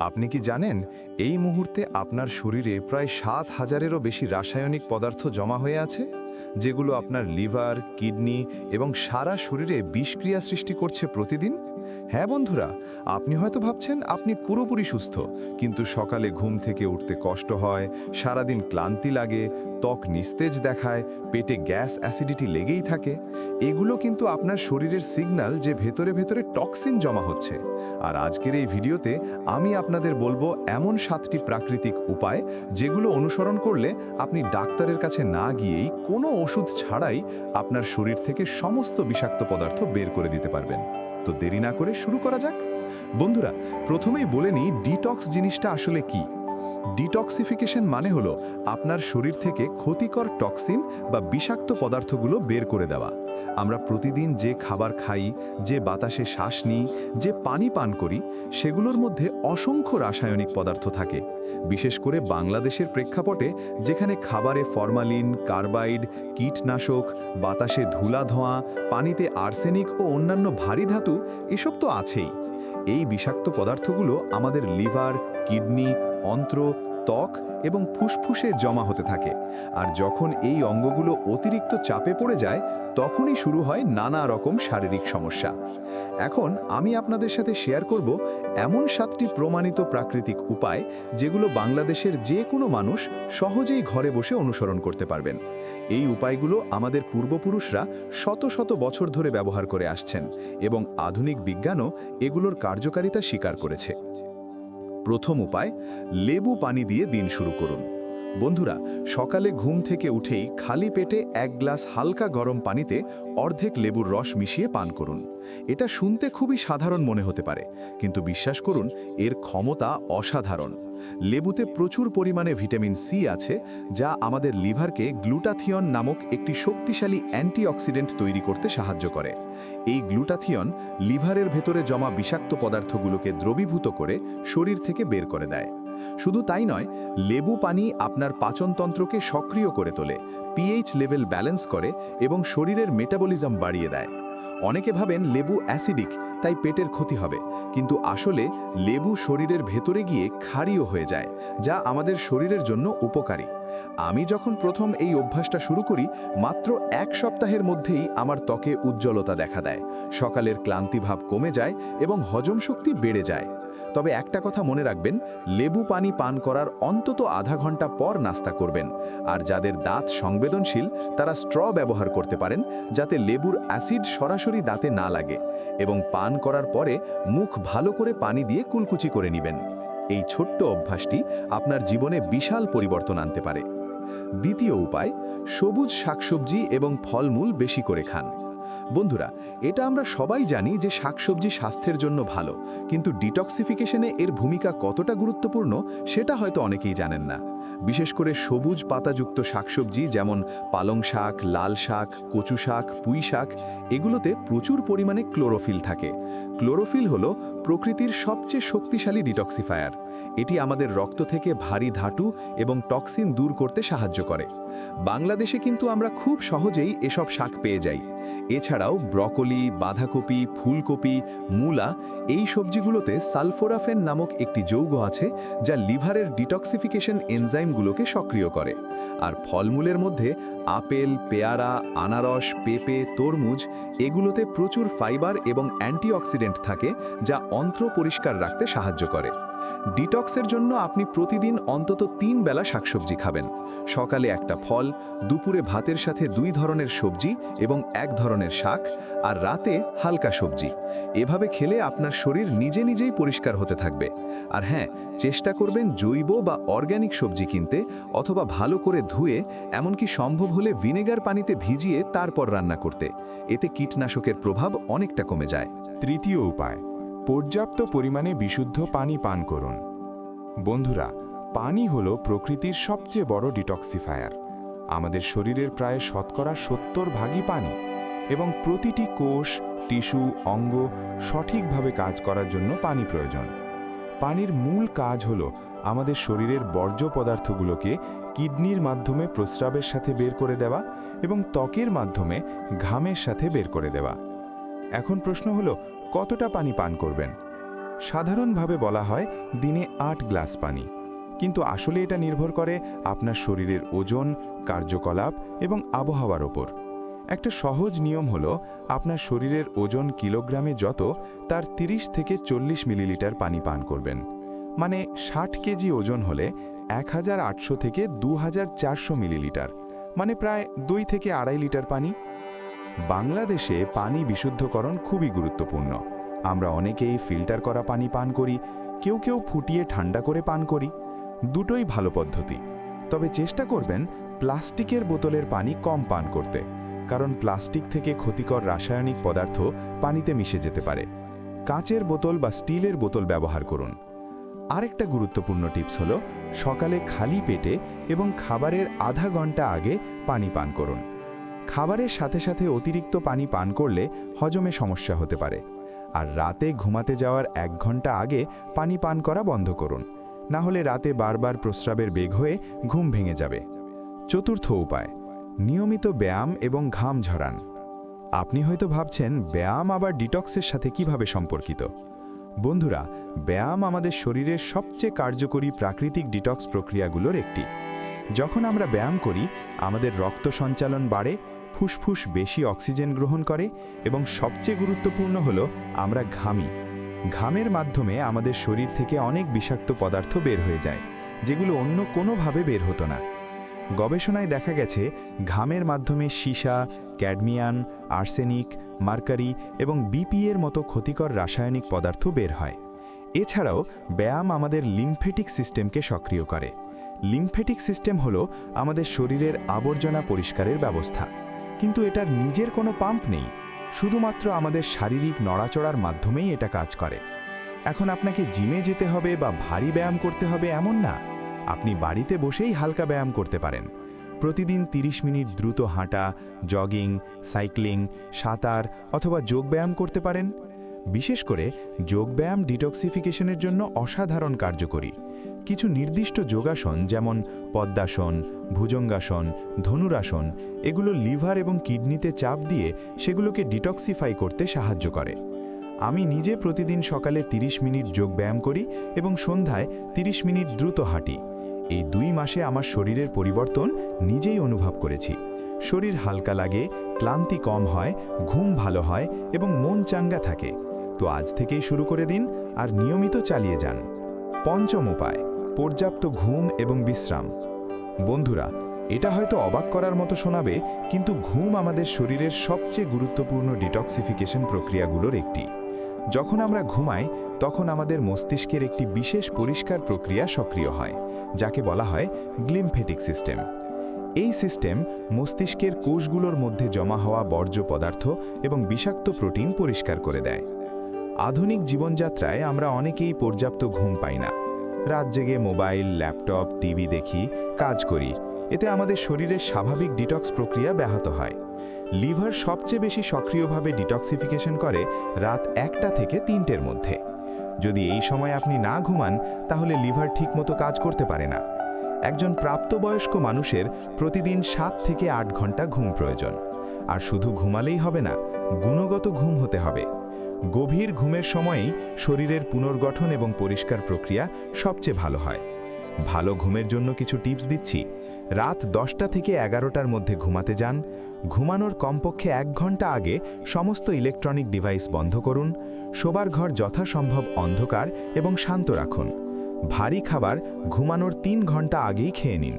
আপনি কি জানেন, এই মুহূর্তে আপনার শরীরে প্রায় সাত হাজারেরও বেশি রাসায়নিক পদার্থ জমা হয়ে আছে, যেগুলো আপনার লিভার, কিডনি এবং সারা শরীরে বিষক্রিয়া সৃষ্টি করছে প্রতিদিন? হ্যাঁ বন্ধুরা, আপনি হয়তো ভাবছেন আপনি পুরোপুরি সুস্থ, কিন্তু সকালে ঘুম থেকে উঠতে কষ্ট হয়, সারাদিন ক্লান্তি লাগে, ত্বক নিস্তেজ দেখায়, পেটে গ্যাস অ্যাসিডিটি লেগেই থাকে। এগুলো কিন্তু আপনার শরীরের সিগন্যাল যে ভেতরে ভেতরে টক্সিন জমা হচ্ছে। আর আজকের এই ভিডিওতে আমি আপনাদের বলব এমন সাতটি প্রাকৃতিক উপায়, যেগুলো অনুসরণ করলে আপনি ডাক্তারের কাছে না গিয়েই কোনো ওষুধ ছাড়াই আপনার শরীর থেকে সমস্ত বিষাক্ত পদার্থ বের করে দিতে পারবেন। তো দেরি না করে শুরু করা যাক। বন্ধুরা, প্রথমেই বলে নিই ডিটক্স জিনিসটা আসলে কি? ডিটক্সিফিকেশন মানে হলো আপনার শরীর থেকে ক্ষতিকর টক্সিন বা বিষাক্ত পদার্থগুলো বের করে দেওয়া। আমরা প্রতিদিন যে খাবার খাই, যে বাতাসে শ্বাস নিই, যে পানি পান করি, সেগুলোর মধ্যে অসংখ্য রাসায়নিক পদার্থ থাকে। বিশেষ করে বাংলাদেশের প্রেক্ষাপটে যেখানে খাবারে ফরমালিন, কার্বাইড, কীটনাশক, বাতাসে ধুলা ধোঁয়া, পানিতে আর্সেনিক ও অন্যান্য ভারী ধাতু, এসব তো আছেই। এই বিষাক্ত পদার্থগুলো আমাদের লিভার কিডনি অন্ত্র ত্বক এবং ফুসফুসে জমা হতে থাকে। আর যখন এই অঙ্গগুলো অতিরিক্ত চাপে পড়ে যায়, তখনই শুরু হয় নানা রকম শারীরিক সমস্যা। এখন আমি আপনাদের সাথে শেয়ার করব এমন সাতটি প্রমাণিত প্রাকৃতিক উপায় যেগুলো বাংলাদেশের যে কোনো মানুষ সহজেই ঘরে বসে অনুসরণ করতে পারবেন। এই উপায়গুলো আমাদের পূর্বপুরুষরা শত শত বছর ধরে ব্যবহার করে আসছেন এবং আধুনিক বিজ্ঞানও এগুলোর কার্যকারিতা স্বীকার করেছে। প্রথম উপায় লেবু পানি দিয়ে দিন শুরু করুন। বন্ধুরা, সকালে ঘুম থেকে উঠেই খালি পেটে এক গ্লাস হালকা গরম পানিতে অর্ধেক লেবুর রস মিশিয়ে পান করুন। এটা শুনতে খুবই সাধারণ মনে হতে পারে, কিন্তু বিশ্বাস করুন, এর ক্ষমতা অসাধারণ। লেবুতে প্রচুর পরিমাণে ভিটামিন সি আছে, যা আমাদের লিভারকে গ্লুটাথিয়ন নামক একটি শক্তিশালী অ্যান্টিঅক্সিডেন্ট তৈরি করতে সাহায্য করে। এই গ্লুটাথিয়ন লিভারের ভেতরে জমা বিষাক্ত পদার্থগুলোকে দ্রবীভূত করে শরীর থেকে বের করে দেয়। শুধু তাই নয়, লেবু পানি আপনার পাচনতন্ত্রকে সক্রিয় করে তোলে পিএইচ লেভেল ব্যালেন্স করে এবং শরীরের মেটাবলিজম বাড়িয়ে দেয়। অনেকে ভাবেন লেবু অ্যাসিডিক তাই পেটের ক্ষতি হবে। কিন্তু আসলে লেবু শরীরের ভেতরে গিয়ে ক্ষারীয় হয়ে যায়, যা আমাদের শরীরের জন্য উপকারী। আমি যখন প্রথম এই অভ্যাসটা শুরু করি, মাত্র এক সপ্তাহের মধ্যেই আমার ত্বকে উজ্জ্বলতা দেখা দেয়। সকালের ক্লান্তিভাব কমে যায় এবং হজম শক্তি বেড়ে যায়। তবে একটা কথা মনে রাখবেন, লেবু পানি পান করার অন্তত আধা ঘণ্টা পর নাস্তা করবেন। আর যাদের দাঁত সংবেদনশীল, তারা স্ট্র ব্যবহার করতে পারেন, যাতে লেবুর অ্যাসিড সরাসরি দাঁতে না লাগে। এবং পান করার পরে মুখ ভালো করে পানি দিয়ে কুলকুচি করে নেবেন। এই ছোট্ট অভ্যাসটি আপনার জীবনে বিশাল পরিবর্তন আনতে পারে। দ্বিতীয় উপায়, সবুজ শাকসবজি এবং ফলমূল বেশি করে খান। বন্ধুরা, এটা আমরা সবাই জানি যে শাকসবজি স্বাস্থ্যের জন্য ভালো, কিন্তু ডিটক্সিফিকেশনে এর ভূমিকা কতটা গুরুত্বপূর্ণ সেটা হয়তো অনেকেই জানেন না। বিশেষ করে সবুজ পাতাযুক্ত শাকসবজি যেমন পালং শাক, লাল শাক, কচু শাক, পুঁই শাক, এগুলোতে প্রচুর পরিমাণে ক্লোরোফিল থাকে। ক্লোরোফিল হলো প্রকৃতির সবচেয়ে শক্তিশালী ডিটক্সিফায়ার। এটি আমাদের রক্ত থেকে ভারী ধাতু এবং টক্সিন দূর করতে সাহায্য করে। বাংলাদেশে কিন্তু আমরা খুব সহজেই এসব শাক পেয়ে যাই। এছাড়াও ব্রকলি, বাঁধাকপি, ফুলকপি, মূলা এই সবজিগুলোতে সালফোরাফেন নামক একটি যৌগ আছে যা লিভারের ডিটক্সিফিকেশন এনজাইমগুলোকে সক্রিয় করে। আর ফলমূলের মধ্যে আপেল, পেয়ারা, আনারস, পেঁপে, তরমুজ এগুলোতে প্রচুর ফাইবার এবং অ্যান্টিঅক্সিডেন্ট থাকে যা অন্ত্র পরিষ্কার রাখতে সাহায্য করে। ডিটক্সের জন্য আপনি প্রতিদিন অন্তত তিন বেলা শাকসবজি খাবেন। সকালে একটা ফল, দুপুরে ভাতের সাথে দুই ধরনের সবজি এবং এক ধরনের শাক, আর রাতে হালকা সবজি। এভাবে খেলে আপনার শরীর নিজে নিজেই পরিষ্কার হতে থাকবে। আর হ্যাঁ চেষ্টা করবেন জৈব বা অর্গ্যানিক সবজি কিনতে অথবা ভালো করে ধুয়ে, এমনকি সম্ভব হলে ভিনেগার পানিতে ভিজিয়ে তারপর রান্না করতে। এতে কীটনাশকের প্রভাব অনেকটা কমে যায়। তৃতীয় উপায় পর্যাপ্ত পরিমাণে বিশুদ্ধ পানি পান করুন। বন্ধুরা, পানি হলো প্রকৃতির সবচেয়ে বড় ডিটক্সিফায়ার। আমাদের শরীরের প্রায় শতকরা সত্তর ভাগই পানি এবং প্রতিটি কোষ, টিস্যু, অঙ্গ সঠিকভাবে কাজ করার জন্য পানি প্রয়োজন। পানির মূল কাজ হলো আমাদের শরীরের বর্জ্য পদার্থগুলোকে কিডনির মাধ্যমে প্রস্রাবের সাথে বের করে দেওয়া এবং ত্বকের মাধ্যমে ঘামের সাথে বের করে দেওয়া। এখন প্রশ্ন হলো কতটা পানি পান করবেন? সাধারণভাবে বলা হয় দিনে আট গ্লাস পানি। কিন্তু আসলে এটা নির্ভর করে আপনার শরীরের ওজন, কার্যকলাপ এবং আবহাওয়ার ওপর। একটা সহজ নিয়ম হলো আপনার শরীরের ওজন কিলোগ্রামে যত, তার 30 থেকে চল্লিশ মিলিলিটার পানি পান করবেন। মানে ষাট কেজি ওজন হলে এক হাজার আটশো থেকে দু হাজার চারশো মিলিলিটার মানে প্রায় দুই থেকে আড়াই লিটার পানি। বাংলাদেশে পানি বিশুদ্ধকরণ খুবই গুরুত্বপূর্ণ। আমরা অনেকেই ফিল্টার করা পানি পান করি, কেউ কেউ ফুটিয়ে ঠান্ডা করে পান করি। দুটোই ভালো পদ্ধতি। তবে চেষ্টা করবেন প্লাস্টিকের বোতলের পানি কম পান করতে, কারণ প্লাস্টিক থেকে ক্ষতিকর রাসায়নিক পদার্থ পানিতে মিশে যেতে পারে। কাঁচের বোতল বা স্টিলের বোতল ব্যবহার করুন। আরেকটা গুরুত্বপূর্ণ টিপস হলো সকালে খালি পেটে এবং খাবারের আধা ঘণ্টা আগে পানি পান করুন। খাবারের সাথে সাথে অতিরিক্ত পানি পান করলে হজমে সমস্যা হতে পারে। আর রাতে ঘুমাতে যাওয়ার এক ঘণ্টা আগে পানি পান করা বন্ধ করুন। না হলে রাতে বারবার প্রস্রাবের বেগ হয়ে ঘুম ভেঙে যাবে। চতুর্থ উপায়, নিয়মিত ব্যায়াম এবং ঘাম ঝরান। আপনি হয়তো ভাবছেন, ব্যায়াম আবার ডিটক্সের সাথে কীভাবে সম্পর্কিত? বন্ধুরা, ব্যায়াম আমাদের শরীরের সবচেয়ে কার্যকরী প্রাকৃতিক ডিটক্স প্রক্রিয়াগুলোর একটি। যখন আমরা ব্যায়াম করি, আমাদের রক্ত সঞ্চালন বাড়ে ফুসফুস বেশি অক্সিজেন গ্রহণ করে এবং সবচেয়ে গুরুত্বপূর্ণ হলো আমরা ঘামি। ঘামের মাধ্যমে আমাদের শরীর থেকে অনেক বিষাক্ত পদার্থ বের হয়ে যায়, যেগুলো অন্য কোনোভাবে বের হতো না। গবেষণায় দেখা গেছে, ঘামের মাধ্যমে সীসা ক্যাডমিয়ান আর্সেনিক, মার্কারি এবং বিপিএর মতো ক্ষতিকর রাসায়নিক পদার্থ বের হয়। এছাড়াও, ব্যায়াম আমাদের লিম্ফেটিক সিস্টেমকে সক্রিয় করে। লিম্ফেটিক সিস্টেম হলো আমাদের শরীরের আবর্জনা পরিষ্কারের ব্যবস্থা। কিন্তু এটার নিজের কোনো পাম্প নেই। শুধুমাত্র আমাদের শারীরিক নড়াচড়ার মাধ্যমেই এটা কাজ করে। এখন আপনাকে জিমে যেতে হবে বা ভারী ব্যায়াম করতে হবে এমন না। আপনি বাড়িতে বসেই হালকা ব্যায়াম করতে পারেন। প্রতিদিন 30 মিনিট দ্রুত হাঁটা, জগিং, সাইক্লিং, সাঁতার অথবা যোগব্যায়াম করতে পারেন। বিশেষ করে যোগব্যায়াম ডিটক্সিফিকেশনের জন্য অসাধারণ কার্যকরী। কিছু নির্দিষ্ট যোগাসন, যেমন পদ্মাসন, ভুজঙ্গাসন, ধনুরাসন, এগুলো লিভার এবং কিডনিতে চাপ দিয়ে সেগুলোকে ডিটক্সিফাই করতে সাহায্য করে। আমি নিজে প্রতিদিন সকালে 30 মিনিট যোগব্যায়াম করি এবং সন্ধ্যায় 30 মিনিট দ্রুত হাঁটি। এই দুই মাসে আমার শরীরের পরিবর্তন নিজেই অনুভব করেছি। শরীর হালকা লাগে, ক্লান্তি কম হয়, ঘুম ভালো হয় এবং মন চাঙ্গা থাকে। তো আজ থেকেই শুরু করে দিন আর নিয়মিত চালিয়ে যান। পঞ্চম উপায়। পর্যাপ্ত ঘুম এবং বিশ্রাম। বন্ধুরা, এটা হয়তো অবাক করার মতো শোনাবে, কিন্তু ঘুম আমাদের শরীরের সবচেয়ে গুরুত্বপূর্ণ ডিটক্সিফিকেশন প্রক্রিয়াগুলোর একটি। যখন আমরা ঘুমাই, তখন আমাদের মস্তিষ্কের একটি বিশেষ পরিষ্কার প্রক্রিয়া সক্রিয় হয়, যাকে বলা হয় গ্লিমফেটিক সিস্টেম এই সিস্টেম মস্তিষ্কের কোষগুলোর মধ্যে জমা হওয়া বর্জ্য পদার্থ এবং বিষাক্ত প্রোটিন পরিষ্কার করে দেয়। আধুনিক জীবনযাত্রায় আমরা অনেকেই পর্যাপ্ত ঘুম পাই না। রাত জেগে মোবাইল, ল্যাপটপ, টিভি দেখি, কাজ করি। এতে আমাদের শরীরের স্বাভাবিক ডিটক্স প্রক্রিয়া ব্যাহত হয়। লিভার সবচেয়ে বেশি সক্রিয়ভাবে ডিটক্সিফিকেশন করে রাত একটা থেকে তিনটের মধ্যে। যদি এই সময় আপনি না ঘুমান, তাহলে লিভার ঠিকমতো কাজ করতে পারে না। একজন প্রাপ্তবয়স্ক মানুষের প্রতিদিন সাত থেকে আট ঘণ্টা ঘুম প্রয়োজন। আর শুধু ঘুমালেই হবে না, গুণগত ঘুম হতে হবে। গভীর ঘুমের সময়েই শরীরের পুনর্গঠন এবং পরিষ্কার প্রক্রিয়া সবচেয়ে ভালো হয়। ভালো ঘুমের জন্য কিছু টিপস দিচ্ছি। রাত দশটা থেকে এগারোটার মধ্যে ঘুমাতে যান। ঘুমানোর কমপক্ষে এক ঘণ্টা আগে সমস্ত ইলেকট্রনিক ডিভাইস বন্ধ করুন। শোবার ঘর যথাসম্ভব অন্ধকার এবং শান্ত রাখুন। ভারী খাবার ঘুমানোর তিন ঘণ্টা আগেই খেয়ে নিন।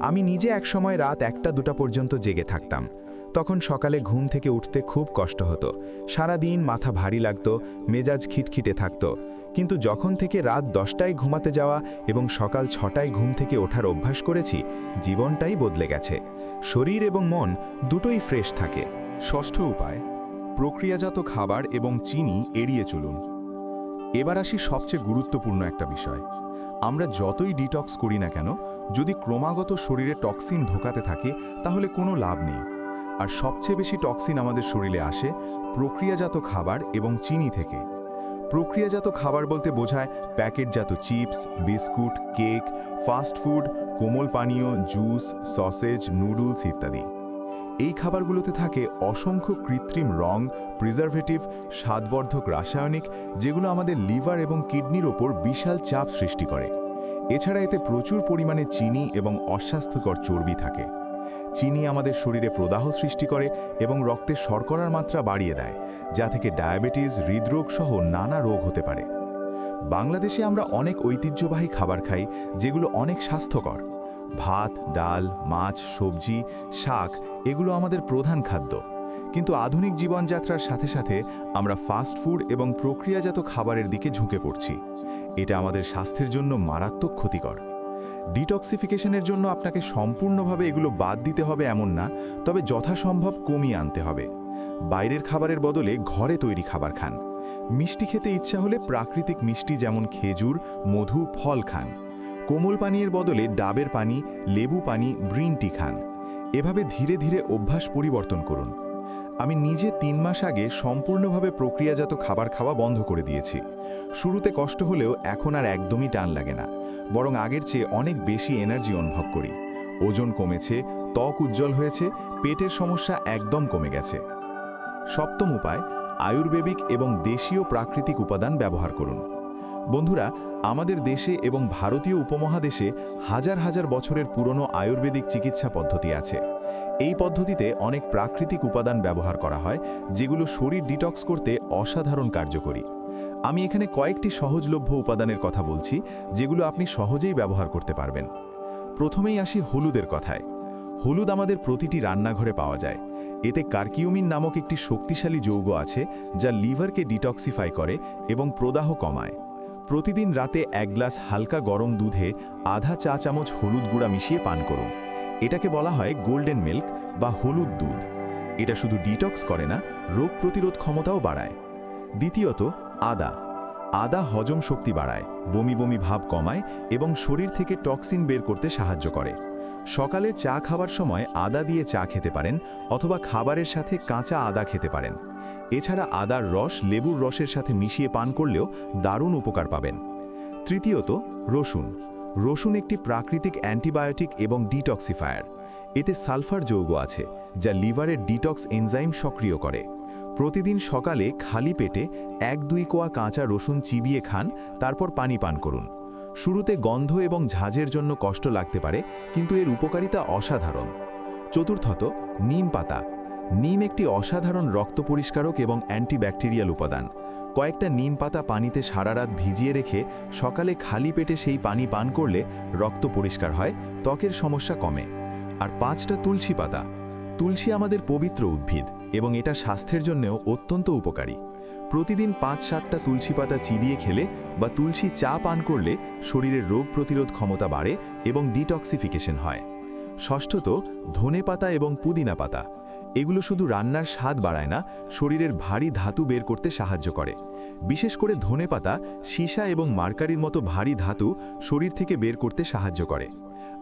আমি নিজে একসময় রাত একটা দুটা পর্যন্ত জেগে থাকতাম। তখন সকালে ঘুম থেকে উঠতে খুব কষ্ট হতো। সারা দিন মাথা ভারী লাগতো, মেজাজ খিটখিটে থাকতো। কিন্তু যখন থেকে রাত দশটায় ঘুমাতে যাওয়া এবং সকাল ছটায় ঘুম থেকে ওঠার অভ্যাস করেছি, জীবনটাই বদলে গেছে। শরীর এবং মন দুটোই ফ্রেশ থাকে। ষষ্ঠ উপায়, প্রক্রিয়াজাত খাবার এবং চিনি এড়িয়ে চলুন। এবার আসি সবচেয়ে গুরুত্বপূর্ণ একটা বিষয়। আমরা যতই ডিটক্স করি না কেন, যদি ক্রমাগত শরীরে টক্সিন ঢোকাতে থাকে, তাহলে কোনো লাভ নেই। আর সবচেয়ে বেশি টক্সিন আমাদের শরীরে আসে প্রক্রিয়াজাত খাবার এবং চিনি থেকে। প্রক্রিয়াজাত খাবার বলতে বোঝায় প্যাকেটজাত chips, biscuit, cake fast food কোমল পানীয় জুস সসেজ নুডলস ইত্যাদি। এই খাবারগুলোতে থাকে অসংখ্য কৃত্রিম রং প্রিজারভেটিভ স্বাদবর্ধক রাসায়নিক, যেগুলো আমাদের লিভার এবং কিডনির ওপর বিশাল চাপ সৃষ্টি করে। এছাড়া এতে প্রচুর পরিমাণে চিনি এবং অস্বাস্থ্যকর চর্বি থাকে। চিনি আমাদের শরীরে প্রদাহ সৃষ্টি করে এবং রক্তে শর্করার মাত্রা বাড়িয়ে দেয়, যা থেকে ডায়াবেটিস, হৃদরোগ সহ নানা রোগ হতে পারে। বাংলাদেশে আমরা অনেক ঐতিহ্যবাহী খাবার খাই যেগুলো অনেক স্বাস্থ্যকর। ভাত, ডাল, মাছ, সবজি, শাক, এগুলো আমাদের প্রধান খাদ্য। কিন্তু আধুনিক জীবনযাত্রার সাথে সাথে আমরা ফাস্ট ফুড এবং প্রক্রিয়াজাত খাবারের দিকে ঝুঁকে পড়ছি। এটা আমাদের স্বাস্থ্যের জন্য মারাত্মক ক্ষতিকর। ডিটক্সিফিকেশনের জন্য আপনাকে সম্পূর্ণভাবে এগুলো বাদ দিতে হবে এমন না, তবে যথাসম্ভব কমিয়ে আনতে হবে। বাইরের খাবারের বদলে ঘরে তৈরি খাবার খান। মিষ্টি খেতে ইচ্ছা হলে প্রাকৃতিক মিষ্টি যেমন খেজুর, মধু, ফল খান। কোমল পানীয়ের বদলে ডাবের পানি, লেবু পানি, গ্রিন টি খান। এভাবে ধীরে ধীরে অভ্যাস পরিবর্তন করুন। আমি নিজে তিন মাস আগে সম্পূর্ণভাবে প্রক্রিয়াজাত খাবার খাওয়া বন্ধ করে দিয়েছি। শুরুতে কষ্ট হলেও এখন আর একদমই টান লাগে না। বরং আগের চেয়ে অনেক বেশি এনার্জি অনুভব করি। ওজন কমেছে, ত্বক উজ্জ্বল হয়েছে, পেটের সমস্যা একদম কমে গেছে। সপ্তম উপায়, আয়ুর্বেদিক এবং দেশীয় প্রাকৃতিক উপাদান ব্যবহার করুন। বন্ধুরা, আমাদের দেশে এবং ভারতীয় উপমহাদেশে হাজার হাজার বছরের পুরনো আয়ুর্বেদিক চিকিৎসা পদ্ধতি আছে। এই পদ্ধতিতে অনেক প্রাকৃতিক উপাদান ব্যবহার করা হয়, যেগুলো শরীর ডিটক্স করতে অসাধারণ কার্যকরী। আমি এখানে কয়েকটি সহজলভ্য উপাদানের কথা বলছি, যেগুলো আপনি সহজেই ব্যবহার করতে পারবেন। প্রথমেই আসি হলুদের কথায়। হলুদ আমাদের প্রতিটি রান্নাঘরে পাওয়া যায়। এতে কার্কিউমিন নামক একটি শক্তিশালী যৌগ আছে, যা লিভারকে ডিটক্সিফাই করে এবং প্রদাহ কমায়। প্রতিদিন রাতে এক গ্লাস হালকা গরম দুধে আধা চা চামচ হলুদ গুঁড়া মিশিয়ে পান করুন। এটাকে বলা হয় গোল্ডেন মিল্ক বা হলুদ দুধ। এটা শুধু ডিটক্স করে না, রোগ প্রতিরোধ ক্ষমতাও বাড়ায়। দ্বিতীয়ত আদা। আদা হজম শক্তি বাড়ায়, বমি বমি ভাব কমায় এবং শরীর থেকে টক্সিন বের করতে সাহায্য করে। সকালে চা খাবার সময় আদা দিয়ে চা খেতে পারেন অথবা খাবারের সাথে কাঁচা আদা খেতে পারেন। এছাড়া আদার রস লেবুর রসের সাথে মিশিয়ে পান করলেও দারুণ উপকার পাবেন। তৃতীয়ত, রসুন। রসুন একটি প্রাকৃতিক অ্যান্টিবায়োটিক এবং ডিটক্সিফায়ার। এতে সালফার যৌগ আছে, যা লিভারের ডিটক্স এনজাইম সক্রিয় করে। প্রতিদিন সকালে খালি পেটে এক দুই কোয়া কাঁচা রসুন চিবিয়ে খান, তারপর পানি পান করুন। শুরুতে গন্ধ এবং ঝাঁঝের জন্য কষ্ট লাগতে পারে, কিন্তু এর উপকারিতা অসাধারণ। চতুর্থত, নিম পাতা। নিম একটি অসাধারণ রক্ত পরিষ্কারক এবং অ্যান্টিব্যাকটেরিয়াল উপাদান। কয়েকটা নিম পাতা পানিতে সারা রাত ভিজিয়ে রেখে সকালে খালি পেটে সেই পানি পান করলে রক্ত পরিষ্কার হয়, ত্বকের সমস্যা কমে। আর পাঁচটা তুলসী পাতা। তুলসী আমাদের পবিত্র উদ্ভিদ এবং এটা স্বাস্থ্যের জন্যও অত্যন্ত উপকারী। প্রতিদিন পাঁচ সাতটা তুলসী পাতা চিবিয়ে খেলে বা তুলসী চা পান করলে শরীরের রোগ প্রতিরোধ ক্ষমতা বাড়ে এবং ডিটক্সিফিকেশন হয়। ষষ্ঠত, ধনে পাতা এবং পুদিনা পাতা। এগুলো শুধু রান্নার স্বাদ বাড়ায় না, শরীরের ভারী ধাতু বের করতে সাহায্য করে। বিশেষ করে ধনে পাতা, সীসা এবং মার্কারির মতো ভারী ধাতু শরীর থেকে বের করতে সাহায্য করে।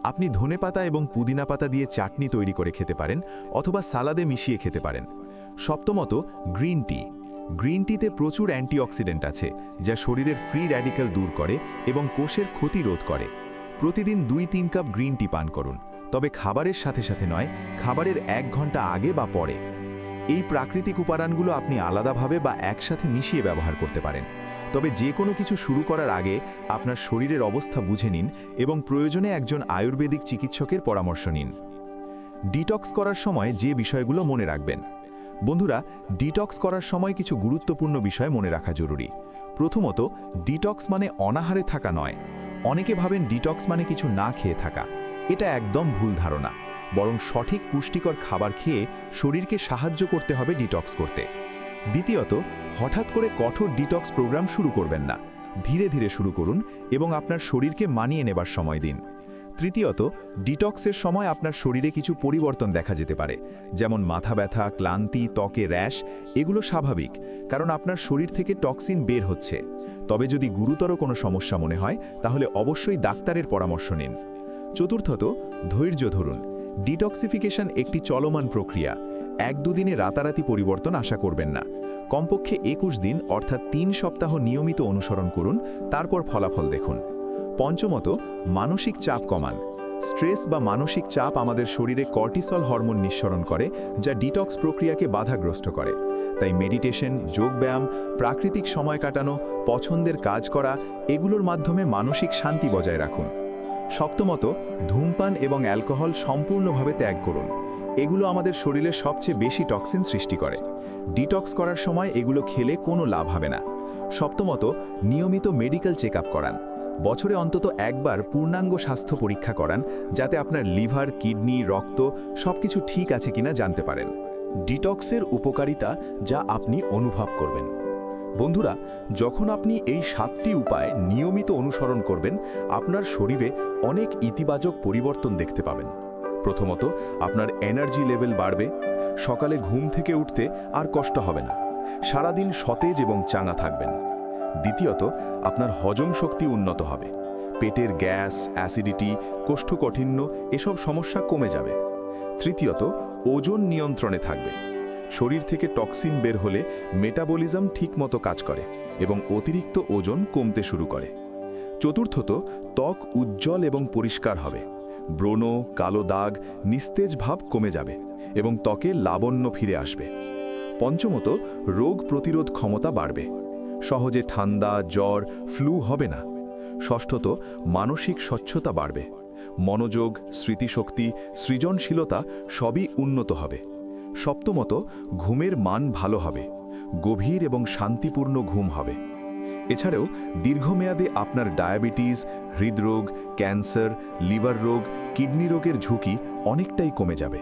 আপনি ধনে পাতা এবং পুদিনা পাতা দিয়ে চাটনি তৈরি করে খেতে পারেন অথবা সালাদে মিশিয়ে খেতে পারেন। সপ্তমত, গ্রিন টি। গ্রিন টিতে প্রচুর অ্যান্টিঅক্সিডেন্ট আছে, যা শরীরের ফ্রি র্যাডিক্যাল দূর করে এবং কোষের ক্ষতি রোধ করে। প্রতিদিন দুই তিন কাপ গ্রিন টি পান করুন, তবে খাবারের সাথে সাথে নয়, খাবারের এক ঘণ্টা আগে বা পরে। এই প্রাকৃতিক উপাদানগুলো আপনি আলাদাভাবে বা একসাথে মিশিয়ে ব্যবহার করতে পারেন। তবে যে কোনো কিছু শুরু করার আগে আপনার শরীরের অবস্থা বুঝে নিন এবং প্রয়োজনে একজন আয়ুর্বেদিক চিকিৎসকের পরামর্শ নিন। ডিটক্স করার সময় যে বিষয়গুলো মনে রাখবেন। বন্ধুরা, ডিটক্স করার সময় কিছু গুরুত্বপূর্ণ বিষয় মনে রাখা জরুরি। প্রথমত, ডিটক্স মানে অনাহারে থাকা নয়। অনেকে ভাবেন ডিটক্স মানে কিছু না খেয়ে থাকা। এটা একদম ভুল ধারণা। বরং সঠিক পুষ্টিকর খাবার খেয়ে শরীরকে সাহায্য করতে হবে ডিটক্স করতে। দ্বিতীয়ত, হঠাৎ করে কঠোর ডিটক্স প্রোগ্রাম শুরু করবেন না। ধীরে ধীরে শুরু করুন এবং আপনার শরীরকে মানিয়ে নেবার সময় দিন। তৃতীয়ত, ডিটক্সের সময় আপনার শরীরে কিছু পরিবর্তন দেখা যেতে পারে। যেমন মাথা ব্যথা, ক্লান্তি, ত্বকে র্যাশ, এগুলো স্বাভাবিক, কারণ আপনার শরীর থেকে টক্সিন বের হচ্ছে। তবে যদি গুরুতর কোনো সমস্যা মনে হয়, তাহলে অবশ্যই ডাক্তারের পরামর্শ নিন। চতুর্থত, ধৈর্য ধরুন। ডিটক্সিফিকেশন একটি চলমান প্রক্রিয়া। এক দুদিনে রাতারাতি পরিবর্তন আশা করবেন না। কমপক্ষে একুশ দিন অর্থাৎ তিন সপ্তাহ নিয়মিত অনুসরণ করুন, তারপর ফলাফল দেখুন। পঞ্চমত, মানসিক চাপ কমান। স্ট্রেস বা মানসিক চাপ আমাদের শরীরে কর্টিসল হরমোন নিঃসরণ করে, যা ডিটক্স প্রক্রিয়াকে বাধাগ্রস্ত করে। তাই মেডিটেশন, যোগব্যায়াম, প্রাকৃতিক সময় কাটানো, পছন্দের কাজ করা, এগুলোর মাধ্যমে মানসিক শান্তি বজায় রাখুন। সপ্তমত, ধূমপান এবং অ্যালকোহল সম্পূর্ণভাবে ত্যাগ করুন। এগুলো আমাদের শরীরে সবচেয়ে বেশি টক্সিন সৃষ্টি করে। ডিটক্স করার সময় এগুলো খেলে কোনো লাভ হবে না। সপ্তমত, নিয়মিত মেডিকেল চেক করান। বছরে অন্তত একবার পূর্ণাঙ্গ স্বাস্থ্য পরীক্ষা করান, যাতে আপনার লিভার, কিডনি, রক্ত সবকিছু ঠিক আছে কিনা জানতে পারেন। ডিটক্সের উপকারিতা যা আপনি অনুভব করবেন। বন্ধুরা, যখন আপনি এই সাতটি উপায় নিয়মিত অনুসরণ করবেন, আপনার শরীরে অনেক ইতিবাচক পরিবর্তন দেখতে পাবেন। প্রথমত, আপনার এনার্জি লেভেল বাড়বে, সকালে ঘুম থেকে উঠতে আর কষ্ট হবে না, সারাদিন সতেজ এবং চাঙা থাকবেন। দ্বিতীয়ত, আপনার হজম শক্তি উন্নত হবে, পেটের গ্যাস অ্যাসিডিটি কোষ্ঠকাঠিন্য এসব সমস্যা কমে যাবে। তৃতীয়ত, ওজন নিয়ন্ত্রণে থাকবে, শরীর থেকে টক্সিন বের হলে মেটাবলিজম ঠিকমতো কাজ করে এবং অতিরিক্ত ওজন কমতে শুরু করে। চতুর্থত, ত্বক উজ্জ্বল এবং পরিষ্কার হবে ব্রণ, কালো দাগ, নিস্তেজ ভাব কমে যাবে এবং ত্বকে লাবণ্য ফিরে আসবে। পঞ্চমত, রোগ প্রতিরোধ ক্ষমতা বাড়বে। সহজে ঠান্ডা, জ্বর, ফ্লু হবে না। ষষ্ঠত, মানসিক স্বচ্ছতা বাড়বে। মনোযোগ, স্মৃতিশক্তি, সৃজনশীলতা সবই উন্নত হবে। সপ্তমত, ঘুমের মান ভালো হবে। গভীর এবং শান্তিপূর্ণ ঘুম হবে। এছাড়াও দীর্ঘমেয়াদে আপনার ডায়াবেটিস, হৃদরোগ, ক্যান্সার, লিভার রোগ, কিডনি রোগের ঝুঁকি অনেকটাই কমে যাবে।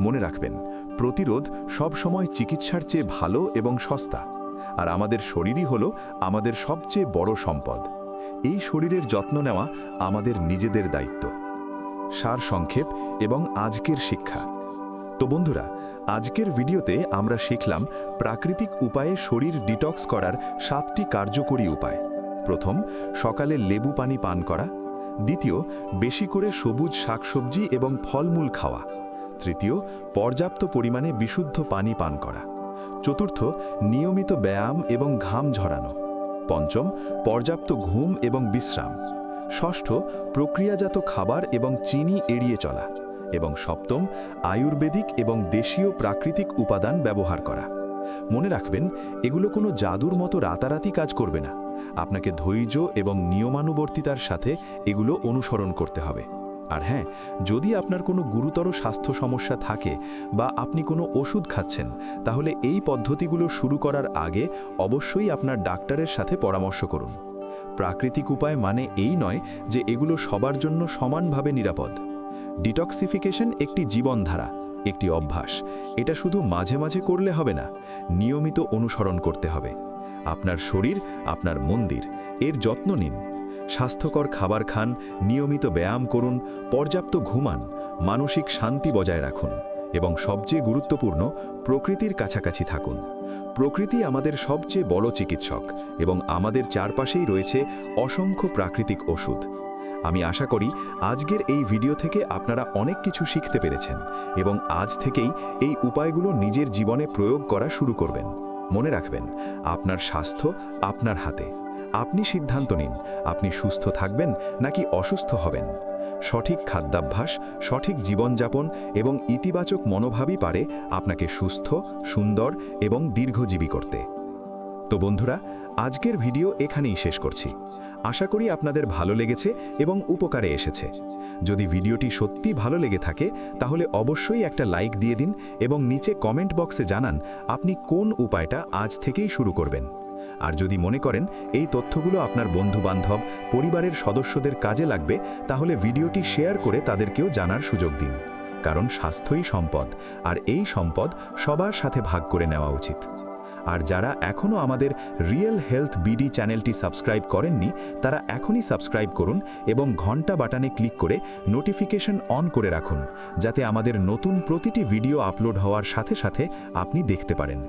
মনে রাখবেন, প্রতিরোধ সবসময় চিকিৎসার চেয়ে ভালো এবং সস্তা। আর আমাদের শরীরই হলো আমাদের সবচেয়ে বড় সম্পদ। এই শরীরের যত্ন নেওয়া আমাদের নিজেদের দায়িত্ব। সার সংক্ষেপ এবং আজকের শিক্ষা। তো বন্ধুরা আজকের ভিডিওতে আমরা শিখলাম প্রাকৃতিক উপায়ে শরীর ডিটক্স করার সাতটি কার্যকরী উপায়। প্রথম, সকালে লেবু পানি পান করা। দ্বিতীয়, বেশি করে সবুজ শাকসবজি এবং ফলমূল খাওয়া। তৃতীয়, পর্যাপ্ত পরিমাণে বিশুদ্ধ পানি পান করা। চতুর্থ, নিয়মিত ব্যায়াম এবং ঘাম ঝরানো। পঞ্চম, পর্যাপ্ত ঘুম এবং বিশ্রাম। ষষ্ঠ, প্রক্রিয়াজাত খাবার এবং চিনি এড়িয়ে চলা। এবং সপ্তম, আয়ুর্বেদিক এবং দেশীয় প্রাকৃতিক উপাদান ব্যবহার করা। মনে রাখবেন, এগুলো কোনো জাদুর মতো রাতারাতি কাজ করবে না। আপনাকে ধৈর্য এবং নিয়মানুবর্তিতার সাথে এগুলো অনুসরণ করতে হবে। আর হ্যাঁ যদি আপনার কোনো গুরুতর স্বাস্থ্য সমস্যা থাকে বা আপনি কোনো ওষুধ খাচ্ছেন, তাহলে এই পদ্ধতিগুলো শুরু করার আগে অবশ্যই আপনার ডাক্তারের সাথে পরামর্শ করুন। প্রাকৃতিক উপায় মানে এই নয় যে এগুলো সবার জন্য সমানভাবে নিরাপদ। ডিটক্সিফিকেশন একটি জীবনধারা, একটি অভ্যাস। এটা শুধু মাঝে মাঝে করলে হবে না, নিয়মিত অনুসরণ করতে হবে। আপনার শরীর, আপনার মন্দির, এর যত্ন নিন। স্বাস্থ্যকর খাবার খান, নিয়মিত ব্যায়াম করুন, পর্যাপ্ত ঘুমান, মানসিক শান্তি বজায় রাখুন এবং সবচেয়ে গুরুত্বপূর্ণ, প্রকৃতির কাছাকাছি থাকুন। প্রকৃতি আমাদের সবচেয়ে বড় চিকিৎসক এবং আমাদের চারপাশেই রয়েছে অসংখ্য প্রাকৃতিক ওষুধ। আমি আশা করি আজকের এই ভিডিও থেকে আপনারা অনেক কিছু শিখতে পেরেছেন এবং আজ থেকেই এই উপায়গুলো নিজের জীবনে প্রয়োগ করা শুরু করবেন। মনে রাখবেন, আপনার স্বাস্থ্য আপনার হাতে। আপনি সিদ্ধান্ত নিন, আপনি সুস্থ থাকবেন নাকি অসুস্থ হবেন। সঠিক খাদ্যাভ্যাস, সঠিক জীবনযাপন এবং ইতিবাচক মনোভাবই পারে আপনাকে সুস্থ, সুন্দর এবং দীর্ঘজীবী করতে। তো বন্ধুরা, আজকের ভিডিও এখানেই শেষ করছি। আশা করি আপনাদের ভালো লেগেছে এবং উপকারে এসেছে। যদি ভিডিওটি সত্যি ভালো লেগে থাকে, তাহলে অবশ্যই একটা লাইক দিয়ে দিন এবং নিচে কমেন্ট বক্সে জানান আপনি কোন উপায়টা আজ থেকেই শুরু করবেন। আর যদি মনে করেন এই তথ্যগুলো আপনার বন্ধু-বান্ধব, পরিবারের সদস্যদের কাজে লাগবে, তাহলে ভিডিওটি শেয়ার করে তাদেরকেও জানার সুযোগ দিন। কারণ স্বাস্থ্যই সম্পদ, আর এই সম্পদ সবার সাথে ভাগ করে নেওয়া উচিত। আর যারা এখনও আমাদের রিয়েল হেলথ বিডি চ্যানেলটি সাবস্ক্রাইব করেননি, তারা এখনই সাবস্ক্রাইব করুন এবং ঘণ্টা বাটনে ক্লিক করে নোটিফিকেশন অন করে রাখুন, যাতে আমাদের নতুন প্রতিটি ভিডিও আপলোড হওয়ার সাথে সাথে আপনি দেখতে পারেন।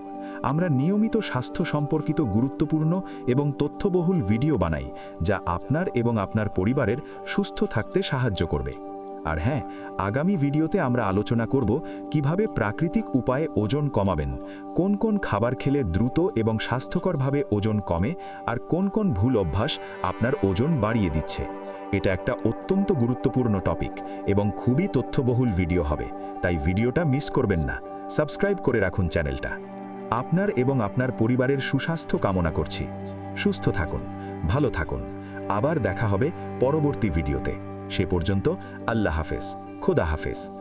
আমরা নিয়মিত স্বাস্থ্য সম্পর্কিত গুরুত্বপূর্ণ এবং তথ্যবহুল ভিডিও বানাই, যা আপনার এবং আপনার পরিবারের সুস্থ থাকতে সাহায্য করবে। আর হ্যাঁ আগামী ভিডিওতে আমরা আলোচনা করব কীভাবে প্রাকৃতিক উপায়ে ওজন কমাবেন, কোন কোন খাবার খেলে দ্রুত এবং স্বাস্থ্যকরভাবে ওজন কমে, আর কোন কোন ভুল অভ্যাস আপনার ওজন বাড়িয়ে দিচ্ছে। এটা একটা অত্যন্ত গুরুত্বপূর্ণ টপিক এবং খুবই তথ্যবহুল ভিডিও হবে, তাই ভিডিওটা মিস করবেন না। সাবস্ক্রাইব করে রাখুন চ্যানেলটা। আপনার এবং আপনার পরিবারের সুস্বাস্থ্য কামনা করছি। সুস্থ থাকুন, ভালো থাকুন। আবার দেখা হবে পরবর্তী ভিডিওতে। সে পর্যন্ত আল্লাহ হাফেজ। খোদা হাফেজ।